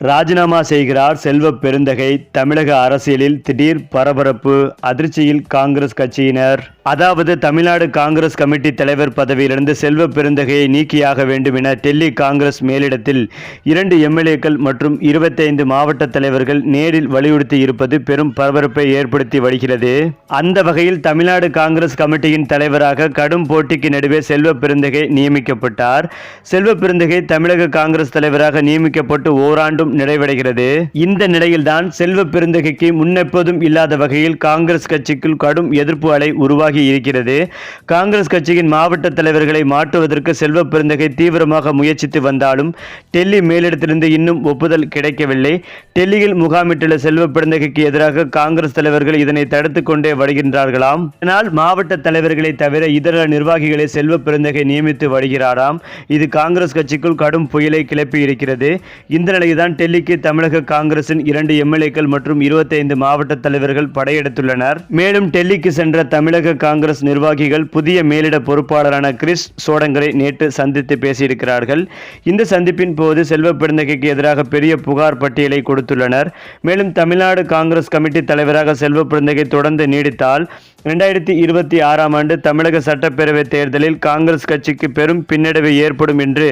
ராஜினாமா செய்கிறார் செல்வ பெருந்தகை தமிழக அரசியலில் திடீர் பரபரப்பு அதிர்ச்சியில் காங்கிரஸ் கட்சியினர். அதாவது தமிழ்நாடு காங்கிரஸ் கமிட்டி தலைவர் பதவியிலிருந்து செல்வ பெருந்தகையை நீக்கியாக வேண்டும் என டெல்லி காங்கிரஸ் மேலிடத்தில் இரண்டு எம்எல்ஏக்கள் மற்றும் இருபத்தைந்து மாவட்ட தலைவர்கள் நேரில் வலியுறுத்தி இருப்பது பெரும் பரபரப்பை ஏற்படுத்தி வருகிறது. அந்த வகையில் தமிழ்நாடு காங்கிரஸ் கமிட்டியின் தலைவராக கடும் போட்டிக்கு நடுவே செல்வ பெருந்தகை நியமிக்கப்பட்டார். செல்வ பெருந்தகை தமிழக காங்கிரஸ் தலைவராக நியமிக்கப்பட்டு ஓராண்டும் நிறைவடைகிறது. இந்த நிலையில்தான் செல்வ பெருந்தகைக்கு முன்னெப்போதும் இல்லாத வகையில் காங்கிரஸ் கட்சிக்குள் கடும் எதிர்ப்பு அலை உருவாகி இருக்கிறது. காங்கிரஸ் கட்சியின் மாவட்ட தலைவர்களை மாற்றுவதற்கு செல்வ பெருந்தகை தீவிரமாக முயற்சித்து வந்தாலும் டெல்லி மேலிடத்திலிருந்து இன்னும் ஒப்புதல் கிடைக்கவில்லை. டெல்லியில் முகாமிட்டுள்ள செல்வ பெருந்தகைக்கு எதிராக காங்கிரஸ் தலைவர்கள் இதனை தடுத்துக் கொண்டே வருகின்றார்களாம். இதனால் மாவட்ட தலைவர்களை தவிர இதர நிர்வாகிகளை செல்வ பெருந்தகை நியமித்து வருகிறாராம். இது காங்கிரஸ் கட்சிக்குள் கடும் புயலை கிளப்பி இருக்கிறது. இந்த நிலையில்தான் டெல்லிக்கு தமிழக காங்கிரசின் இரண்டு எம்எல்ஏக்கள் மற்றும் இருபத்தைந்து மாவட்ட தலைவர்கள் படையெடுத்துள்ளனர். மேலும் டெல்லிக்கு சென்ற தமிழக காங்கிரஸ் நிர்வாகிகள் புதிய மேலிட பொறுப்பாளரான கிறிஸ் சோடங்கரை நேற்று சந்தித்து பேசியிருக்கிறார்கள். இந்த சந்திப்பின் போது செல்வ பெருந்தகைக்கு எதிராக பெரிய புகார் பட்டியலை கொடுத்துள்ளனர். மேலும் தமிழ்நாடு காங்கிரஸ் கமிட்டி தலைவராக செல்வ பெருந்தகை தொடர்ந்து நீடித்தால் இரண்டாயிரத்தி இருபத்தி ஆறாம் ஆண்டு தமிழக சட்டப்பேரவை தேர்தலில் காங்கிரஸ் கட்சிக்கு பெரும் பின்னடைவு ஏற்படும் என்று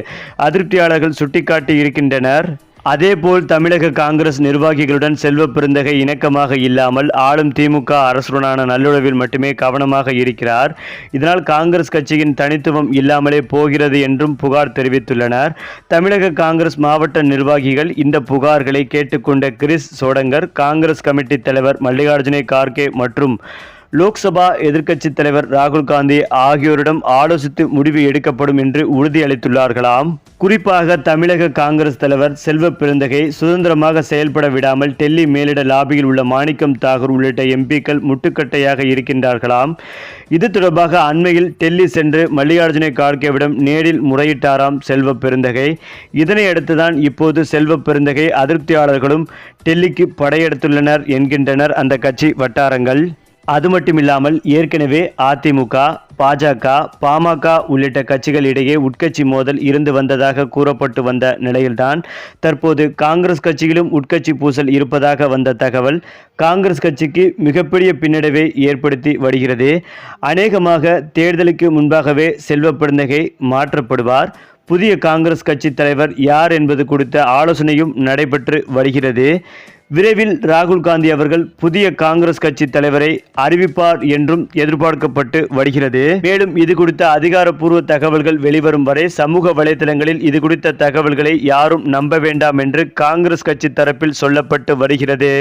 அதிருப்தியாளர்கள் சுட்டிக்காட்டி இருக்கின்றனர் அதேபோல் தமிழக காங்கிரஸ் நிர்வாகிகளுடன் செல்வ பெருந்தகை இணக்கமாக இல்லாமல் ஆளும் திமுக அரசுடனான நல்லுறவில் மட்டுமே கவனமாக இருக்கிறார். இதனால் காங்கிரஸ் கட்சியின் தனித்துவம் இல்லாமலே போகிறது என்றும் புகார் தெரிவித்துள்ளனர். தமிழக காங்கிரஸ் மாவட்ட நிர்வாகிகள் இந்த புகார்களை கேட்டுக்கொண்ட கிறிஸ் சோடங்கர் காங்கிரஸ் கமிட்டி தலைவர் மல்லிகார்ஜுனே கார்கே மற்றும் லோக்சபா எதிர்க்கட்சித் தலைவர் ராகுல் காந்தி ஆகியோரிடம் ஆலோசித்து முடிவு எடுக்கப்படும் என்று உறுதியளித்துள்ளார்களாம். குறிப்பாக தமிழக காங்கிரஸ் தலைவர் செல்வ பெருந்தகை சுதந்திரமாக செயல்பட விடாமல் டெல்லி மேலிட லாபியில் உள்ள மாணிக்கம் தாகூர் உள்ளிட்ட எம்பிக்கள் முட்டுக்கட்டையாக இருக்கின்றார்களாம். இது தொடர்பாக அண்மையில் டெல்லி சென்று மல்லிகார்ஜுன கார்கேவிடம் நேரில் முறையிட்டாராம் செல்வ பெருந்தகை. இதனையடுத்துதான் இப்போது செல்வ பெருந்தகை அதிருப்தியாளர்களும் டெல்லிக்கு படையெடுத்துள்ளனர் என்கின்றனர் அந்த கட்சி வட்டாரங்கள். அது மட்டுமில்லாமல் ஏற்கனவே அதிமுக பாஜக பாமக உள்ளிட்ட கட்சிகள் இடையே உட்கட்சி மோதல் இருந்து வந்ததாக கூறப்பட்டு வந்த நிலையில்தான் தற்போது காங்கிரஸ் கட்சியிலும் உட்கட்சி பூசல் இருப்பதாக வந்த தகவல் காங்கிரஸ் கட்சிக்கு மிகப்பெரிய பின்னடைவை ஏற்படுத்தி வருகிறது. அநேகமாக தேர்தலுக்கு முன்பாகவே செல்வ பெருந்தகை மாற்றப்படுவார். புதிய காங்கிரஸ் கட்சி தலைவர் யார் என்பது குறித்த ஆலோசனையும் நடைபெற்று வருகிறது. விரைவில் ராகுல் காந்தி அவர்கள் புதிய காங்கிரஸ் கட்சி தலைவரை அறிவிப்பார் என்றும் எதிர்பார்க்கப்பட்டு வருகிறது. மேலும் இது குறித்த அதிகாரப்பூர்வ தகவல்கள் வெளிவரும் வரை சமூக வலைதளங்களில் இது குறித்த தகவல்களை யாரும் நம்ப வேண்டாம் என்று காங்கிரஸ் கட்சி தரப்பில் சொல்லப்பட்டு வருகிறது.